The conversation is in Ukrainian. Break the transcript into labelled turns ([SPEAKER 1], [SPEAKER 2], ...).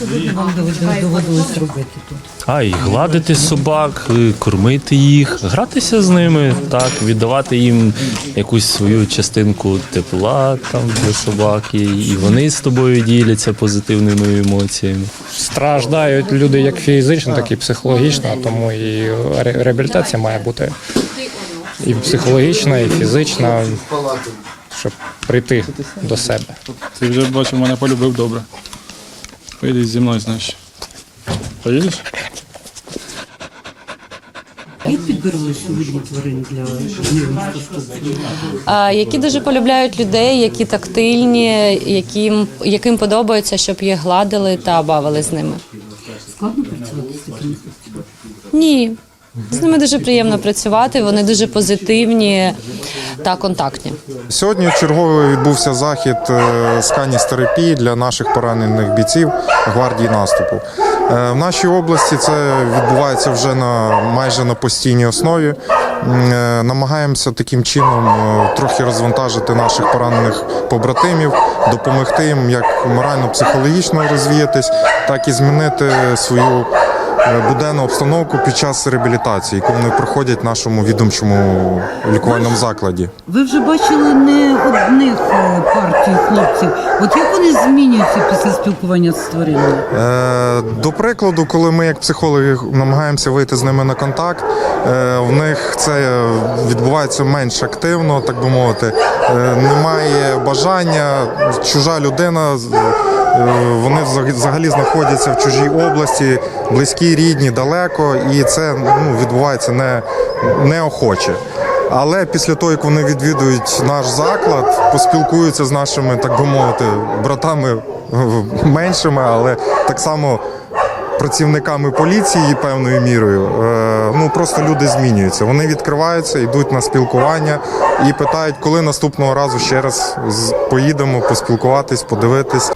[SPEAKER 1] Що сьогодні вам доводилось, доводилось робити тут?
[SPEAKER 2] А і гладити собак, і кормити їх, гратися з ними, так, віддавати їм якусь свою частинку тепла там для собаки, і вони з тобою діляться позитивними емоціями.
[SPEAKER 3] страждають люди як фізично, так і психологічно, тому і ре- реабілітація має бути і психологічна, і фізична, щоб прийти до себе.
[SPEAKER 4] Ти вже бачив, мене полюбив добре. Поїдеш зі мною, значить. Поїдеш?
[SPEAKER 1] Як підбирали сьогодні тварин для?
[SPEAKER 5] А, які дуже полюбляють людей, які тактильні, яким, яким подобається, щоб їх гладили та бавили з ними.
[SPEAKER 1] Складно працювати з такими?
[SPEAKER 5] Ні. З ними дуже приємно працювати, вони дуже позитивні та контактні.
[SPEAKER 6] Сьогодні черговий відбувся захід е, з каністерапії для наших поранених бійців гвардії наступу. Е, В нашій області це відбувається вже на майже на постійній основі. Е, Намагаємося таким чином трохи розвантажити наших поранених побратимів, допомогти їм як морально-психологічно розвіятись, так і змінити свою буденну обстановку під час реабілітації, яку вони проходять в нашому відомчому лікувальному закладі.
[SPEAKER 1] Ви вже бачили не одних е, партій хлопців. От як вони змінюються після спілкування з тваринами?
[SPEAKER 6] Е, До прикладу, коли ми як психологи намагаємося вийти з ними на контакт, е, в них це відбувається менш активно, так би мовити. Е, Немає бажання, чужа людина. Е, Вони взаг- взагалі знаходяться в чужій області, близькі, рідні, далеко, і це ну, відбувається не, неохоче. Але після того, як вони відвідують наш заклад, поспілкуються з нашими, так би мовити, братами е, меншими, але так само працівниками поліції певною мірою. е, Ну просто люди змінюються. Вони відкриваються, йдуть на спілкування і питають, коли наступного разу ще раз поїдемо поспілкуватись, подивитись.